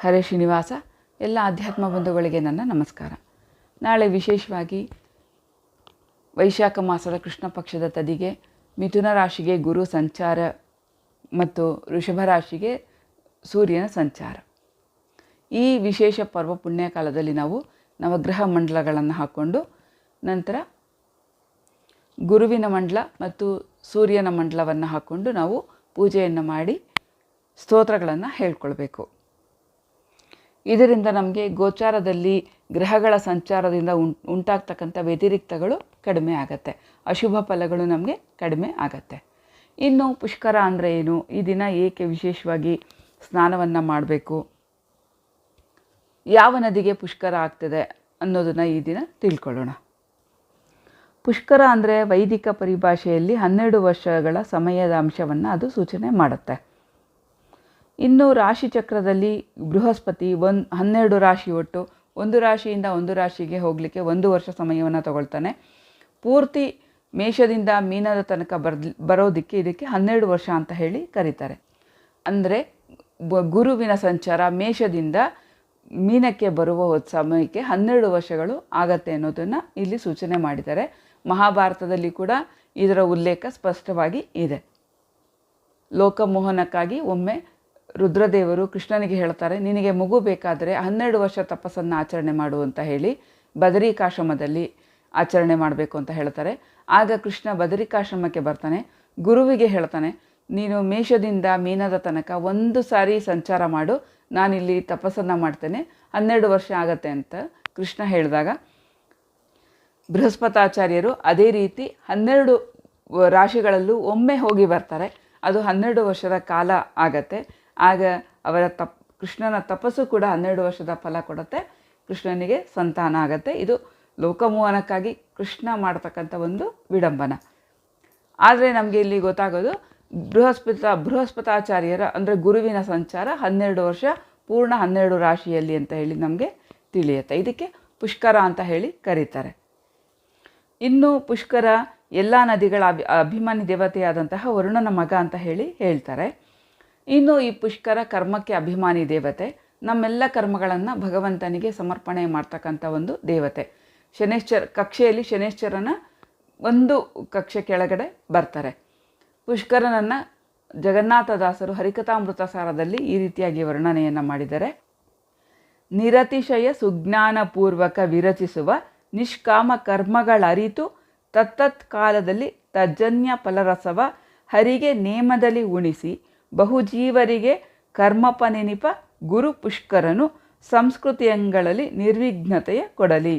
ಹರೇ ಶ್ರೀನಿವಾಸ, ಎಲ್ಲ ಆಧ್ಯಾತ್ಮ ಬಂಧುಗಳಿಗೆ ನನ್ನ ನಮಸ್ಕಾರ. ನಾಳೆ ವಿಶೇಷವಾಗಿ ವೈಶಾಖ ಮಾಸದ ಕೃಷ್ಣ ಪಕ್ಷದ ತದಿಗೆ ಮಿಥುನ ರಾಶಿಗೆ ಗುರು ಸಂಚಾರ ಮತ್ತು ಋಷಭ ರಾಶಿಗೆ ಸೂರ್ಯನ ಸಂಚಾರ. ಈ ವಿಶೇಷ ಪರ್ವ ಪುಣ್ಯ ಕಾಲದಲ್ಲಿ ನಾವು ನವಗ್ರಹ ಮಂಡಲಗಳನ್ನು ಹಾಕ್ಕೊಂಡು ನಂತರ ಗುರುವಿನ ಮಂಡಲ ಮತ್ತು ಸೂರ್ಯನ ಮಂಡಲವನ್ನು ಹಾಕ್ಕೊಂಡು ನಾವು ಪೂಜೆಯನ್ನು ಮಾಡಿ ಸ್ತೋತ್ರಗಳನ್ನು ಹೇಳ್ಕೊಳ್ಬೇಕು. ಇದರಿಂದ ನಮಗೆ ಗೋಚಾರದಲ್ಲಿ ಗ್ರಹಗಳ ಸಂಚಾರದಿಂದ ಉಂಟಾಗ್ತಕ್ಕಂಥ ವ್ಯತಿರಿಕ್ತಗಳು ಕಡಿಮೆ ಆಗತ್ತೆ. ಅಶುಭ ಫಲಗಳು ನಮಗೆ ಕಡಿಮೆ ಆಗತ್ತೆ. ಇನ್ನು ಪುಷ್ಕರ ಅಂದರೆ ಏನು? ಈ ದಿನ ಏಕೆ ವಿಶೇಷವಾಗಿ ಸ್ನಾನವನ್ನು ಮಾಡಬೇಕು? ಯಾವ ನದಿಗೆ ಪುಷ್ಕರ ಆಗ್ತದೆ ಅನ್ನೋದನ್ನು ಈ ದಿನ ತಿಳ್ಕೊಳ್ಳೋಣ. ಪುಷ್ಕರ ಅಂದರೆ ವೈದಿಕ ಪರಿಭಾಷೆಯಲ್ಲಿ ಹನ್ನೆರಡು ವರ್ಷಗಳ ಸಮಯದ ಅಂಶವನ್ನು ಅದು ಸೂಚನೆ ಮಾಡುತ್ತೆ. ಇನ್ನು ರಾಶಿ ಚಕ್ರದಲ್ಲಿ ಬೃಹಸ್ಪತಿ ಒಂದು ಹನ್ನೆರಡು ರಾಶಿ ಒಟ್ಟು ಒಂದು ರಾಶಿಯಿಂದ ಒಂದು ರಾಶಿಗೆ ಹೋಗಲಿಕ್ಕೆ ಒಂದು ವರ್ಷ ಸಮಯವನ್ನು ತಗೊಳ್ತಾನೆ. ಪೂರ್ತಿ ಮೇಷದಿಂದ ಮೀನದ ತನಕ ಬರ್ ಬರೋದಕ್ಕೆ ಇದಕ್ಕೆ ಹನ್ನೆರಡು ವರ್ಷ ಅಂತ ಹೇಳಿ ಕರೀತಾರೆ. ಅಂದರೆ ಗುರುವಿನ ಸಂಚಾರ ಮೇಷದಿಂದ ಮೀನಕ್ಕೆ ಬರುವ ಸಮಯಕ್ಕೆ ಹನ್ನೆರಡು ವರ್ಷಗಳು ಆಗತ್ತೆ ಅನ್ನೋದನ್ನು ಇಲ್ಲಿ ಸೂಚನೆ ಮಾಡಿದ್ದಾರೆ. ಮಹಾಭಾರತದಲ್ಲಿ ಕೂಡ ಇದರ ಉಲ್ಲೇಖ ಸ್ಪಷ್ಟವಾಗಿ ಇದೆ. ಲೋಕಮೋಹನಕ್ಕಾಗಿ ಒಮ್ಮೆ ರುದ್ರದೇವರು ಕೃಷ್ಣನಿಗೆ ಹೇಳ್ತಾರೆ, ನಿನಗೆ ಮಗು ಬೇಕಾದರೆ ಹನ್ನೆರಡು ವರ್ಷ ತಪಸ್ಸನ್ನು ಆಚರಣೆ ಮಾಡು ಅಂತ ಹೇಳಿ ಬದರಿಕಾಶ್ರಮದಲ್ಲಿ ಆಚರಣೆ ಮಾಡಬೇಕು ಅಂತ ಹೇಳ್ತಾರೆ. ಆಗ ಕೃಷ್ಣ ಬದರಿಕಾಶ್ರಮಕ್ಕೆ ಬರ್ತಾನೆ, ಗುರುವಿಗೆ ಹೇಳ್ತಾನೆ, ನೀನು ಮೇಷದಿಂದ ಮೀನದ ತನಕ ಒಂದು ಸಾರಿ ಸಂಚಾರ ಮಾಡು, ನಾನಿಲ್ಲಿ ತಪಸ್ಸನ್ನು ಮಾಡ್ತೇನೆ, ಹನ್ನೆರಡು ವರ್ಷ ಆಗತ್ತೆ ಅಂತ ಕೃಷ್ಣ ಹೇಳಿದಾಗ. ಬೃಹಸ್ಪತಾಚಾರ್ಯರು ಅದೇ ರೀತಿ ಹನ್ನೆರಡು ರಾಶಿಗಳಲ್ಲೂ ಒಮ್ಮೆ ಹೋಗಿ ಬರ್ತಾರೆ, ಅದು ಹನ್ನೆರಡು ವರ್ಷದ ಕಾಲ ಆಗತ್ತೆ. ಆಗ ಅವರ ತಪ್, ಕೃಷ್ಣನ ತಪಸ್ಸು ಕೂಡ ಹನ್ನೆರಡು ವರ್ಷದ ಫಲ ಕೊಡುತ್ತೆ. ಕೃಷ್ಣನಿಗೆ ಸಂತಾನ ಆಗತ್ತೆ. ಇದು ಲೋಕಮೋಹನಕ್ಕಾಗಿ ಕೃಷ್ಣ ಮಾಡ್ತಕ್ಕಂಥ ಒಂದು ವಿಡಂಬನ. ಆದರೆ ನಮಗೆ ಇಲ್ಲಿ ಗೊತ್ತಾಗೋದು, ಬೃಹಸ್ಪತ, ಬೃಹಸ್ಪತಾಚಾರ್ಯರ ಅಂದರೆ ಗುರುವಿನ ಸಂಚಾರ ಹನ್ನೆರಡು ವರ್ಷ, ಪೂರ್ಣ ಹನ್ನೆರಡು ರಾಶಿಯಲ್ಲಿ ಅಂತ ಹೇಳಿ ನಮಗೆ ತಿಳಿಯುತ್ತೆ. ಇದಕ್ಕೆ ಪುಷ್ಕರ ಅಂತ ಹೇಳಿ ಕರೀತಾರೆ. ಇನ್ನು ಪುಷ್ಕರ ಎಲ್ಲ ನದಿಗಳ ಅಭಿ ಅಭಿಮಾನಿ ದೇವತೆಯಾದಂತಹ ವರುಣನ ಮಗ ಅಂತ ಹೇಳಿ ಹೇಳ್ತಾರೆ. ಇನ್ನು ಈ ಪುಷ್ಕರ ಕರ್ಮಕ್ಕೆ ಅಭಿಮಾನಿ ದೇವತೆ. ನಮ್ಮೆಲ್ಲ ಕರ್ಮಗಳನ್ನು ಭಗವಂತನಿಗೆ ಸಮರ್ಪಣೆ ಮಾಡ್ತಕ್ಕಂಥ ಒಂದು ದೇವತೆ. ಶನೇಶ್ಚರ ಕಕ್ಷೆಯಲ್ಲಿ ಶನೇಶ್ಚರನ ಒಂದು ಕಕ್ಷೆ ಕೆಳಗಡೆ ಬರ್ತಾರೆ. ಪುಷ್ಕರನನ್ನು ಜಗನ್ನಾಥದಾಸರು ಹರಿಕಥಾಮೃತ ಸಾರದಲ್ಲಿ ಈ ರೀತಿಯಾಗಿ ವರ್ಣನೆಯನ್ನು ಮಾಡಿದ್ದಾರೆ. ನಿರತಿಶಯ ಸುಜ್ಞಾನಪೂರ್ವಕ ವಿರಚಿಸುವ ನಿಷ್ಕಾಮ ಕರ್ಮಗಳರಿತು ತತ್ತತ್ಕಾಲದಲ್ಲಿ ತಜ್ಜನ್ಯ ಫಲರಸವ ಹರಿಗೆ ನೇಮದಲ್ಲಿ ಉಣಿಸಿ ಬಹುಜೀವರಿಗೆ ಕರ್ಮಪನೆನಿಪ ಗುರು ಪುಷ್ಕರನು ಸಂಸ್ಕೃತಿಯಂಗಳಲ್ಲಿ ನಿರ್ವಿಘ್ನತೆಯ ಕೊಡಲಿ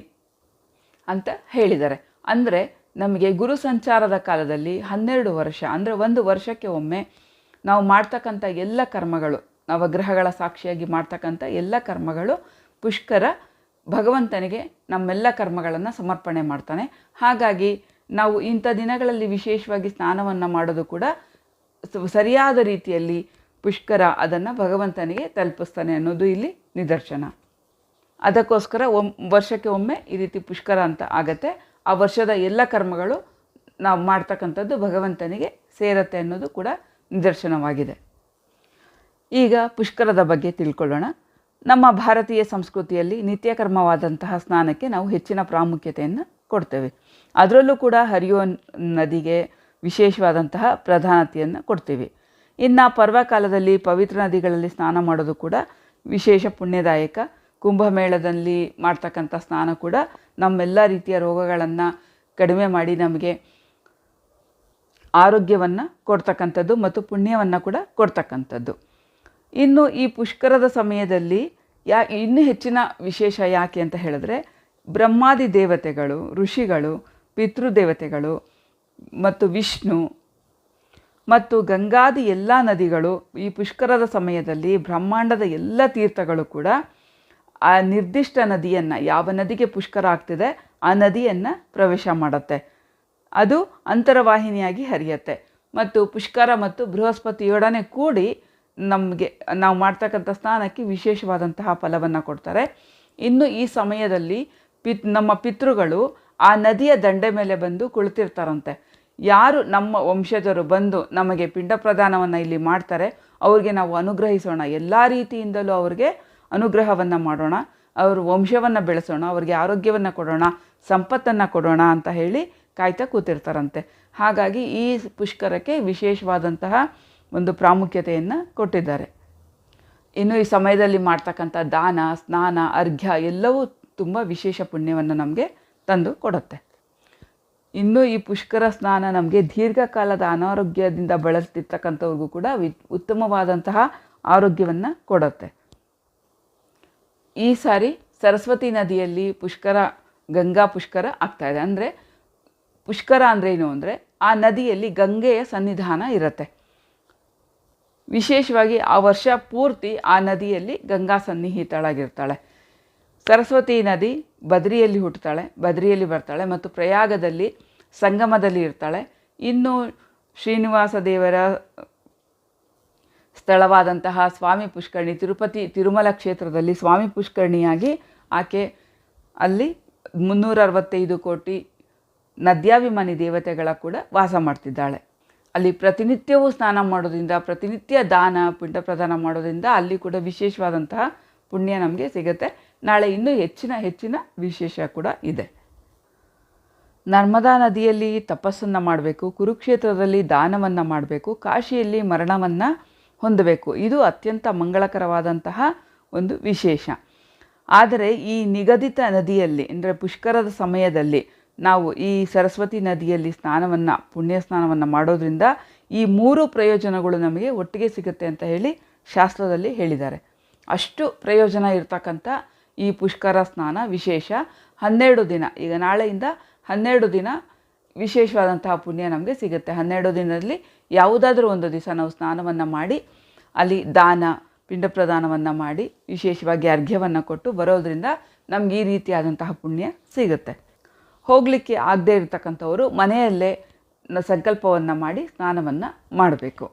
ಅಂತ ಹೇಳಿದ್ದಾರೆ. ಅಂದರೆ ನಮಗೆ ಗುರು ಸಂಚಾರದ ಕಾಲದಲ್ಲಿ ಹನ್ನೆರಡು ವರ್ಷ, ಅಂದರೆ ಒಂದು ವರ್ಷಕ್ಕೆ ಒಮ್ಮೆ ನಾವು ಮಾಡ್ತಕ್ಕಂಥ ಎಲ್ಲ ಕರ್ಮಗಳು, ನವಗ್ರಹಗಳ ಸಾಕ್ಷಿಯಾಗಿ ಮಾಡ್ತಕ್ಕಂಥ ಎಲ್ಲ ಕರ್ಮಗಳು ಪುಷ್ಕರ ಭಗವಂತನಿಗೆ ನಮ್ಮೆಲ್ಲ ಕರ್ಮಗಳನ್ನು ಸಮರ್ಪಣೆ ಮಾಡ್ತಾನೆ. ಹಾಗಾಗಿ ನಾವು ಇಂಥ ದಿನಗಳಲ್ಲಿ ವಿಶೇಷವಾಗಿ ಸ್ನಾನವನ್ನು ಮಾಡೋದು ಕೂಡ ಸರಿಯಾದ ರೀತಿಯಲ್ಲಿ ಪುಷ್ಕರ ಅದನ್ನು ಭಗವಂತನಿಗೆ ತಲುಪಿಸ್ತಾನೆ ಅನ್ನೋದು ಇಲ್ಲಿ ನಿದರ್ಶನ. ಅದಕ್ಕೋಸ್ಕರ ಒಮ್, ವರ್ಷಕ್ಕೆ ಒಮ್ಮೆ ಈ ರೀತಿ ಪುಷ್ಕರ ಅಂತ ಆಗತ್ತೆ. ಆ ವರ್ಷದ ಎಲ್ಲ ಕರ್ಮಗಳು ನಾವು ಮಾಡ್ತಕ್ಕಂಥದ್ದು ಭಗವಂತನಿಗೆ ಸೇರತ್ತೆ ಅನ್ನೋದು ಕೂಡ ನಿದರ್ಶನವಾಗಿದೆ. ಈಗ ಪುಷ್ಕರದ ಬಗ್ಗೆ ತಿಳ್ಕೊಳ್ಳೋಣ. ನಮ್ಮ ಭಾರತೀಯ ಸಂಸ್ಕೃತಿಯಲ್ಲಿ ನಿತ್ಯಕರ್ಮವಾದಂತಹ ಸ್ನಾನಕ್ಕೆ ನಾವು ಹೆಚ್ಚಿನ ಪ್ರಾಮುಖ್ಯತೆಯನ್ನು ಕೊಡ್ತೇವೆ. ಅದರಲ್ಲೂ ಕೂಡ ಹರಿಯೋ ನದಿಗೆ ವಿಶೇಷವಾದಂತಹ ಪ್ರಧಾನತೆಯನ್ನು ಕೊಡ್ತೀವಿ. ಇನ್ನು ಪರ್ವಕಾಲದಲ್ಲಿ ಪವಿತ್ರ ನದಿಗಳಲ್ಲಿ ಸ್ನಾನ ಮಾಡೋದು ಕೂಡ ವಿಶೇಷ ಪುಣ್ಯದಾಯಕ. ಕುಂಭಮೇಳದಲ್ಲಿ ಮಾಡ್ತಕ್ಕಂಥ ಸ್ನಾನ ಕೂಡ ನಮ್ಮೆಲ್ಲ ರೀತಿಯ ರೋಗಗಳನ್ನು ಕಡಿಮೆ ಮಾಡಿ ನಮಗೆ ಆರೋಗ್ಯವನ್ನು ಕೊಡ್ತಕ್ಕಂಥದ್ದು ಮತ್ತು ಪುಣ್ಯವನ್ನು ಕೂಡ ಕೊಡ್ತಕ್ಕಂಥದ್ದು. ಇನ್ನು ಈ ಪುಷ್ಕರದ ಸಮಯದಲ್ಲಿ ಯಾ ಇನ್ನೂ ಹೆಚ್ಚಿನ ವಿಶೇಷ ಯಾಕೆ ಅಂತ ಹೇಳಿದ್ರೆ ಬ್ರಹ್ಮಾದಿ ದೇವತೆಗಳು, ಋಷಿಗಳು, ಪಿತೃದೇವತೆಗಳು ಮತ್ತು ವಿಷ್ಣು ಮತ್ತು ಗಂಗಾದಿ ಎಲ್ಲ ನದಿಗಳು ಈ ಪುಷ್ಕರದ ಸಮಯದಲ್ಲಿ ಬ್ರಹ್ಮಾಂಡದ ಎಲ್ಲ ತೀರ್ಥಗಳು ಕೂಡ ಆ ನಿರ್ದಿಷ್ಟ ನದಿಯನ್ನು ಯಾವ ನದಿಗೆ ಪುಷ್ಕರ ಆಗ್ತಿದೆ ಆ ನದಿಯನ್ನು ಪ್ರವೇಶ ಮಾಡುತ್ತೆ. ಅದು ಅಂತರವಾಹಿನಿಯಾಗಿ ಹರಿಯುತ್ತೆ. ಮತ್ತು ಪುಷ್ಕರ ಮತ್ತು ಬೃಹಸ್ಪತಿಯೊಡನೆ ಕೂಡಿ ನಮಗೆ ನಾವು ಮಾಡ್ತಕ್ಕಂಥ ಸ್ನಾನಕ್ಕೆ ವಿಶೇಷವಾದಂತಹ ಫಲವನ್ನು ಕೊಡ್ತಾರೆ. ಇನ್ನು ಈ ಸಮಯದಲ್ಲಿ ಪಿತ್ ನಮ್ಮ ಪಿತೃಗಳು ಆ ನದಿಯ ದಂಡೆ ಮೇಲೆ ಬಂದು ಕುಳಿತಿರ್ತಾರಂತೆ. ಯಾರು ನಮ್ಮ ವಂಶಜರು ಬಂದು ನಮಗೆ ಪಿಂಡ ಪ್ರದಾನವನ್ನು ಇಲ್ಲಿ ಮಾಡ್ತಾರೆ, ಅವ್ರಿಗೆ ನಾವು ಅನುಗ್ರಹಿಸೋಣ. ಎಲ್ಲ ರೀತಿಯಿಂದಲೂ ಅವ್ರಿಗೆ ಅನುಗ್ರಹವನ್ನು ಮಾಡೋಣ, ಅವರು ವಂಶವನ್ನು ಬೆಳೆಸೋಣ, ಅವ್ರಿಗೆ ಆರೋಗ್ಯವನ್ನು ಕೊಡೋಣ, ಸಂಪತ್ತನ್ನು ಕೊಡೋಣ ಅಂತ ಹೇಳಿ ಕಾಯ್ತಾ ಕೂತಿರ್ತಾರಂತೆ. ಹಾಗಾಗಿ ಈ ಪುಷ್ಕರಕ್ಕೆ ವಿಶೇಷವಾದಂತಹ ಒಂದು ಪ್ರಾಮುಖ್ಯತೆಯನ್ನು ಕೊಟ್ಟಿದ್ದಾರೆ. ಇನ್ನು ಈ ಸಮಯದಲ್ಲಿ ಮಾಡ್ತಕ್ಕಂಥ ದಾನ, ಸ್ನಾನ, ಅರ್ಘ್ಯ ಎಲ್ಲವೂ ತುಂಬ ವಿಶೇಷ ಪುಣ್ಯವನ್ನು ನಮಗೆ ತಂದು ಕೊಡುತ್ತೆ. ಇನ್ನು ಈ ಪುಷ್ಕರ ಸ್ನಾನ ನಮಗೆ ದೀರ್ಘಕಾಲದ ಅನಾರೋಗ್ಯದಿಂದ ಬಳಸ್ತಿರ್ತಕ್ಕಂಥವ್ರಿಗೂ ಕೂಡ ವಿ ಉತ್ತಮವಾದಂತಹ ಆರೋಗ್ಯವನ್ನು ಕೊಡುತ್ತೆ. ಈ ಸಾರಿ ಸರಸ್ವತಿ ನದಿಯಲ್ಲಿ ಪುಷ್ಕರ, ಗಂಗಾ ಪುಷ್ಕರ ಆಗ್ತಾ ಇದೆ. ಅಂದರೆ ಪುಷ್ಕರ ಅಂದರೆ ಏನು ಅಂದರೆ ಆ ನದಿಯಲ್ಲಿ ಗಂಗೆಯ ಸನ್ನಿಧಾನ ಇರುತ್ತೆ. ವಿಶೇಷವಾಗಿ ಆ ವರ್ಷ ಪೂರ್ತಿ ಆ ನದಿಯಲ್ಲಿ ಗಂಗಾ ಸನ್ನಿಹಿತಳಾಗಿರ್ತಾಳೆ. ಸರಸ್ವತಿ ನದಿ ಬದ್ರಿಯಲ್ಲಿ ಹುಟ್ಟುತ್ತಾಳೆ ಬದ್ರಿಯಲ್ಲಿ ಬರ್ತಾಳೆ ಮತ್ತು ಪ್ರಯಾಗದಲ್ಲಿ ಸಂಗಮದಲ್ಲಿ ಇರ್ತಾಳೆ. ಇನ್ನು ಶ್ರೀನಿವಾಸ ದೇವರ ಸ್ಥಳವಾದಂತಹ ಸ್ವಾಮಿ ಪುಷ್ಕರಣಿ ತಿರುಪತಿ ತಿರುಮಲ ಕ್ಷೇತ್ರದಲ್ಲಿ ಸ್ವಾಮಿ ಪುಷ್ಕರಣಿಯಾಗಿ ಆಕೆ ಅಲ್ಲಿ ಮುನ್ನೂರ ಅರವತ್ತೈದು ಕೋಟಿ ನದ್ಯಾಭಿಮಾನಿ ದೇವತೆಗಳ ಕೂಡ ವಾಸ ಮಾಡ್ತಿದ್ದಾಳೆ. ಅಲ್ಲಿ ಪ್ರತಿನಿತ್ಯವೂ ಸ್ನಾನ ಮಾಡೋದ್ರಿಂದ, ಪ್ರತಿನಿತ್ಯ ದಾನ ಪಿಂಡ ಪ್ರದಾನ ಮಾಡೋದ್ರಿಂದ ಅಲ್ಲಿ ಕೂಡ ವಿಶೇಷವಾದಂತಹ ಪುಣ್ಯ ನಮಗೆ ಸಿಗುತ್ತೆ. ನಾಳೆ ಇನ್ನೂ ಹೆಚ್ಚಿನ ಹೆಚ್ಚಿನ ವಿಶೇಷ ಕೂಡ ಇದೆ. ನರ್ಮದಾ ನದಿಯಲ್ಲಿ ತಪಸ್ಸನ್ನು ಮಾಡಬೇಕು, ಕುರುಕ್ಷೇತ್ರದಲ್ಲಿ ದಾನವನ್ನು ಮಾಡಬೇಕು, ಕಾಶಿಯಲ್ಲಿ ಮರಣವನ್ನು ಹೊಂದಬೇಕು. ಇದು ಅತ್ಯಂತ ಮಂಗಳಕರವಾದಂತಹ ಒಂದು ವಿಶೇಷ. ಆದರೆ ಈ ನಿಗದಿತ ನದಿಯಲ್ಲಿ, ಅಂದರೆ ಪುಷ್ಕರದ ಸಮಯದಲ್ಲಿ ನಾವು ಈ ಸರಸ್ವತಿ ನದಿಯಲ್ಲಿ ಸ್ನಾನವನ್ನು, ಪುಣ್ಯ ಸ್ನಾನವನ್ನು ಮಾಡೋದ್ರಿಂದ ಈ ಮೂರು ಪ್ರಯೋಜನಗಳು ನಮಗೆ ಒಟ್ಟಿಗೆ ಸಿಗುತ್ತೆ ಅಂತ ಹೇಳಿ ಶಾಸ್ತ್ರದಲ್ಲಿ ಹೇಳಿದ್ದಾರೆ. ಅಷ್ಟು ಪ್ರಯೋಜನ ಇರ್ತಕ್ಕಂಥ ಈ ಪುಷ್ಕರ ಸ್ನಾನ ವಿಶೇಷ ಹನ್ನೆರಡು ದಿನ. ಈಗ ನಾಳೆಯಿಂದ ಹನ್ನೆರಡು ದಿನ ವಿಶೇಷವಾದಂತಹ ಪುಣ್ಯ ನಮಗೆ ಸಿಗುತ್ತೆ. ಹನ್ನೆರಡು ದಿನದಲ್ಲಿ ಯಾವುದಾದ್ರೂ ಒಂದು ದಿವಸ ನಾವು ಸ್ನಾನವನ್ನು ಮಾಡಿ, ಅಲ್ಲಿ ದಾನ, ಪಿಂಡ ಪ್ರದಾನವನ್ನು ಮಾಡಿ, ವಿಶೇಷವಾಗಿ ಅರ್ಘ್ಯವನ್ನು ಕೊಟ್ಟು ಬರೋದರಿಂದ ನಮ್ಗೆ ಈ ರೀತಿಯಾದಂತಹ ಪುಣ್ಯ ಸಿಗುತ್ತೆ. ಹೋಗಲಿಕ್ಕೆ ಆಗದೇ ಇರತಕ್ಕಂಥವರು ಮನೆಯಲ್ಲೇ ಸಂಕಲ್ಪವನ್ನು ಮಾಡಿ ಸ್ನಾನವನ್ನು ಮಾಡಬೇಕು.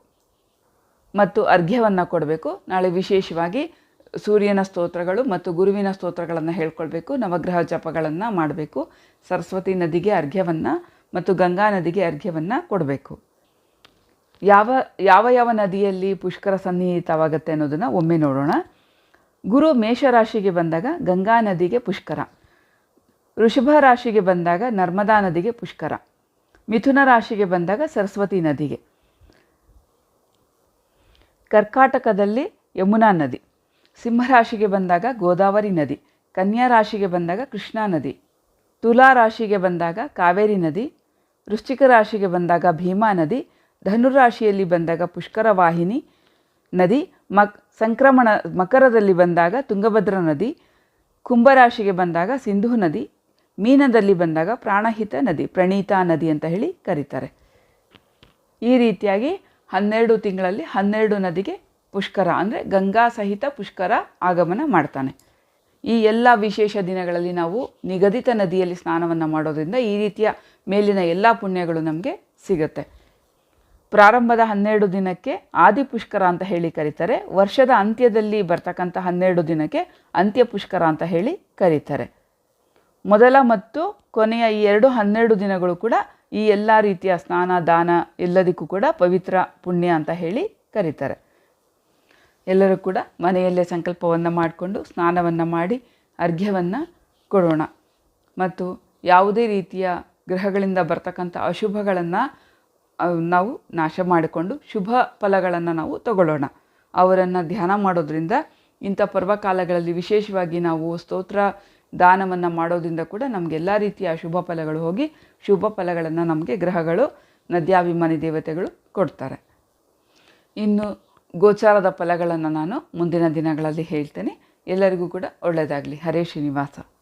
ಮತ್ತು ಅರ್ಘ್ಯವನ್ನು ಕೊಡಬೇಕು. ನಾಳೆ ವಿಶೇಷವಾಗಿ ಸೂರ್ಯನ ಸ್ತೋತ್ರಗಳು ಮತ್ತು ಗುರುವಿನ ಸ್ತೋತ್ರಗಳನ್ನು ಹೇಳ್ಕೊಳ್ಬೇಕು, ನವಗ್ರಹ ಜಪಗಳನ್ನು ಮಾಡಬೇಕು, ಸರಸ್ವತಿ ನದಿಗೆ ಅರ್ಘ್ಯವನ್ನು ಮತ್ತು ಗಂಗಾ ನದಿಗೆ ಅರ್ಘ್ಯವನ್ನು ಕೊಡಬೇಕು. ಯಾವ ಯಾವ ಯಾವ ನದಿಯಲ್ಲಿ ಪುಷ್ಕರ ಸನ್ನಿಹಿತವಾಗುತ್ತೆ ಅನ್ನೋದನ್ನು ಒಮ್ಮೆ ನೋಡೋಣ. ಗುರು ಮೇಷರಾಶಿಗೆ ಬಂದಾಗ ಗಂಗಾ ನದಿಗೆ ಪುಷ್ಕರ. ವೃಷಭ ರಾಶಿಗೆ ಬಂದಾಗ ನರ್ಮದಾ ನದಿಗೆ ಪುಷ್ಕರ. ಮಿಥುನ ರಾಶಿಗೆ ಬಂದಾಗ ಸರಸ್ವತಿ ನದಿಗೆ. ಕರ್ಕಾಟಕದಲ್ಲಿ ಯಮುನಾ ನದಿ. ಸಿಂಹರಾಶಿಗೆ ಬಂದಾಗ ಗೋದಾವರಿ ನದಿ, ಕನ್ಯಾ ರಾಶಿಗೆ ಬಂದಾಗ ಕೃಷ್ಣಾ ನದಿ, ತುಲಾ ರಾಶಿಗೆ ಬಂದಾಗ ಕಾವೇರಿ ನದಿ, ವೃಶ್ಚಿಕ ರಾಶಿಗೆ ಬಂದಾಗ ಭೀಮಾ ನದಿ ಧನುರಾಶಿಯಲ್ಲಿ ಬಂದಾಗ ಪುಷ್ಕರ ವಾಹಿನಿ ನದಿ, ಮಕ್, ಸಂಕ್ರಮಣ, ಮಕರದಲ್ಲಿ ಬಂದಾಗ ತುಂಗಭದ್ರಾ ನದಿ ಕುಂಭರಾಶಿಗೆ ಬಂದಾಗ ಸಿಂಧೂ ನದಿ, ಮೀನದಲ್ಲಿ ಬಂದಾಗ ಪ್ರಾಣಹಿತ ನದಿ, ಪ್ರಣೀತಾ ನದಿ ಅಂತ ಹೇಳಿ ಕರೀತಾರೆ. ಈ ರೀತಿಯಾಗಿ ಹನ್ನೆರಡು ತಿಂಗಳಲ್ಲಿ ಹನ್ನೆರಡು ನದಿಗೆ ಪುಷ್ಕರ ಅಂದರೆ ಗಂಗಾ ಸಹಿತ ಪುಷ್ಕರ ಆಗಮನ ಮಾಡ್ತಾನೆ. ಈ ಎಲ್ಲ ವಿಶೇಷ ದಿನಗಳಲ್ಲಿ ನಾವು ನಿಗದಿತ ನದಿಯಲ್ಲಿ ಸ್ನಾನವನ್ನು ಮಾಡೋದ್ರಿಂದ ಈ ರೀತಿಯ ಮೇಲಿನ ಎಲ್ಲ ಪುಣ್ಯಗಳು ನಮಗೆ ಸಿಗುತ್ತೆ. ಪ್ರಾರಂಭದ ಹನ್ನೆರಡು ದಿನಕ್ಕೆ ಆದಿ ಪುಷ್ಕರ ಅಂತ ಹೇಳಿ ಕರೀತಾರೆ. ವರ್ಷದ ಅಂತ್ಯದಲ್ಲಿ ಬರ್ತಕ್ಕಂಥ ಹನ್ನೆರಡು ದಿನಕ್ಕೆ ಅಂತ್ಯ ಪುಷ್ಕರ ಅಂತ ಹೇಳಿ ಕರೀತಾರೆ. ಮೊದಲ ಮತ್ತು ಕೊನೆಯ ಈ ಎರಡು ಹನ್ನೆರಡು ದಿನಗಳು ಕೂಡ ಈ ಎಲ್ಲ ರೀತಿಯ ಸ್ನಾನ, ದಾನ ಎಲ್ಲದಕ್ಕೂ ಕೂಡ ಪವಿತ್ರ ಪುಣ್ಯ ಅಂತ ಹೇಳಿ ಕರೀತಾರೆ. ಎಲ್ಲರೂ ಕೂಡ ಮನೆಯಲ್ಲೇ ಸಂಕಲ್ಪವನ್ನು ಮಾಡಿಕೊಂಡು ಸ್ನಾನವನ್ನು ಮಾಡಿ ಅರ್ಘ್ಯವನ್ನು ಕೊಡೋಣ. ಮತ್ತು ಯಾವುದೇ ರೀತಿಯ ಗ್ರಹಗಳಿಂದ ಬರ್ತಕ್ಕಂಥ ಅಶುಭಗಳನ್ನು ನಾವು ನಾಶ ಮಾಡಿಕೊಂಡು ಶುಭ ಫಲಗಳನ್ನು ನಾವು ತಗೊಳ್ಳೋಣ. ಅವರನ್ನು ಧ್ಯಾನ ಮಾಡೋದ್ರಿಂದ ಇಂಥ ಪರ್ವಕಾಲಗಳಲ್ಲಿ ವಿಶೇಷವಾಗಿ ನಾವು ಸ್ತೋತ್ರ, ದಾನವನ್ನು ಮಾಡೋದ್ರಿಂದ ಕೂಡ ನಮಗೆಲ್ಲ ರೀತಿಯ ಶುಭ ಫಲಗಳು ಹೋಗಿ ಶುಭ ಫಲಗಳನ್ನು ನಮಗೆ ಗ್ರಹಗಳು, ನದ್ಯಾಭಿಮಾನಿ ದೇವತೆಗಳು ಕೊಡ್ತಾರೆ. ಇನ್ನು ಗೋಚಾರದ ಫಲಗಳನ್ನು ನಾನು ಮುಂದಿನ ದಿನಗಳಲ್ಲಿ ಹೇಳ್ತೇನೆ. ಎಲ್ಲರಿಗೂ ಕೂಡ ಒಳ್ಳೆಯದಾಗಲಿ ಹರೇ ಶ್ರೀನಿವಾಸ.